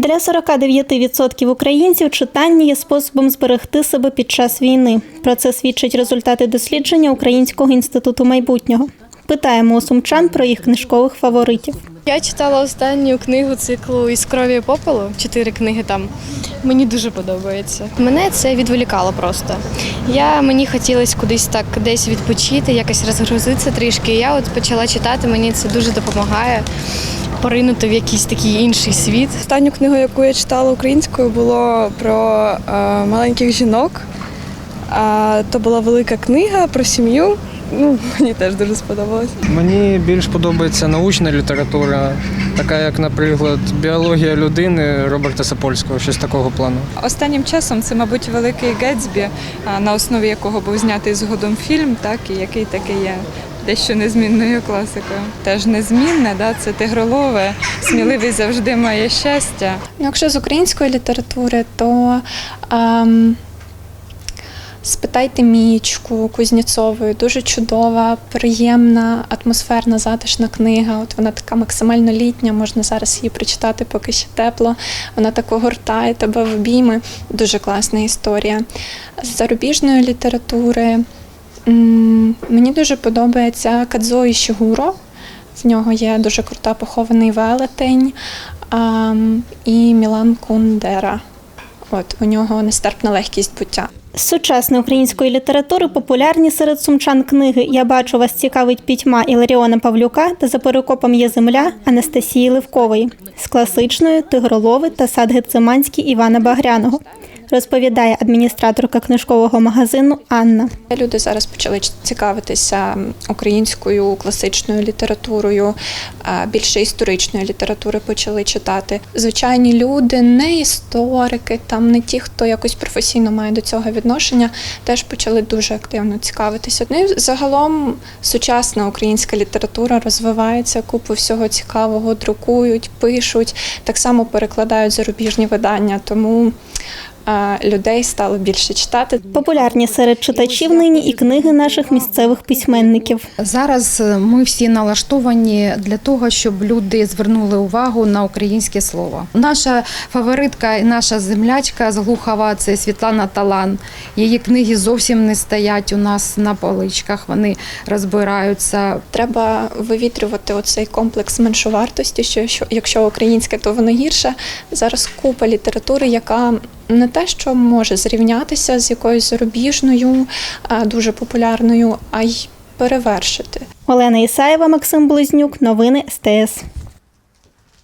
Для 49% українців читання є способом зберегти себе під час війни. Про це свідчать результати дослідження Українського інституту майбутнього. Питаємо у сумчан про їх книжкових фаворитів. Я читала останню книгу циклу із крові попелу, чотири книги там. Мені дуже подобається. Мене це відволікало просто. Я мені хотілося кудись так десь відпочити, якось розгрузитися трішки. Я от почала читати, мені це дуже допомагає поринути в якийсь такий інший світ. Останню книгу, яку я читала українською, було про е, маленьких жінок. А, то була велика книга про сім'ю. Ну, мені теж дуже сподобалось. Мені більш подобається научна література, така як, наприклад, біологія людини Роберта Сапольського, щось такого плану. Останнім часом це, мабуть, великий Гетсбі, на основі якого був знятий згодом фільм, так і який таки є дещо незмінною класикою. Теж незмінне, да, це тигролове, сміливий завжди має щастя. Ну, Якщо з української літератури, то ем, спитайте Мічку Кузнєцової. Дуже чудова, приємна, атмосферна, затишна книга. От вона така максимально літня, можна зараз її прочитати, поки ще тепло. Вона так огортає тебе в обійми. Дуже класна історія. З зарубіжної літератури мені дуже подобається Кадзо Ішігуро. В нього є дуже крута похований велетень і Мілан Кундера. От у нього нестерпна легкість буття. З сучасної української літератури популярні серед сумчан книги Я бачу вас цікавить пітьма Іларіона Павлюка та за перекопом є земля Анастасії Левкової, з класичною Тигролови та сад Гециманський Івана Багряного. Розповідає адміністраторка книжкового магазину Анна. Люди зараз почали цікавитися українською класичною літературою, більше історичної літератури почали читати. Звичайні люди, не історики, там не ті, хто якось професійно має до цього відношення, теж почали дуже активно цікавитися. Ну і загалом сучасна українська література розвивається, купу всього цікавого друкують, пишуть, так само перекладають зарубіжні видання, тому людей стало більше читати. Популярні серед читачів нині і книги наших місцевих письменників. Зараз е, ми всі налаштовані для того, щоб люди звернули увагу на українське слово. Наша фаворитка і наша землячка з Глухова це Світлана Талан. Її книги зовсім не стоять у нас на поличках. Вони розбираються. Треба вивітрювати оцей комплекс меншовартості, що що- якщо українське, то воно гірше. Зараз купа літератури, яка не те, що може зрівнятися з якоюсь зарубіжною, дуже популярною, а й перевершити. Олена Ісаєва, Максим Близнюк. Новини СТС.